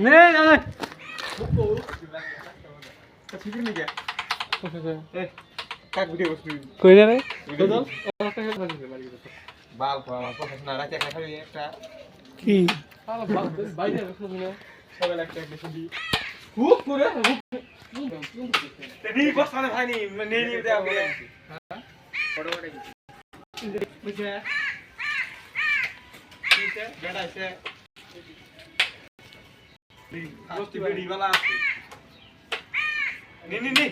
নে না না কাক ভিডিও করছিস কই যাবে বাল আমার একটা খালি একটা কি সবাই একটা একটা শুধু হুক করে হুক তেনি বসানে ভাইনি নেই নিয়ে দেয়া বলে বড় বড় বুঝছে বুঝছে বেড়া আছে বস্তি বেড়ি वाला আছে। Nih, nih, নি।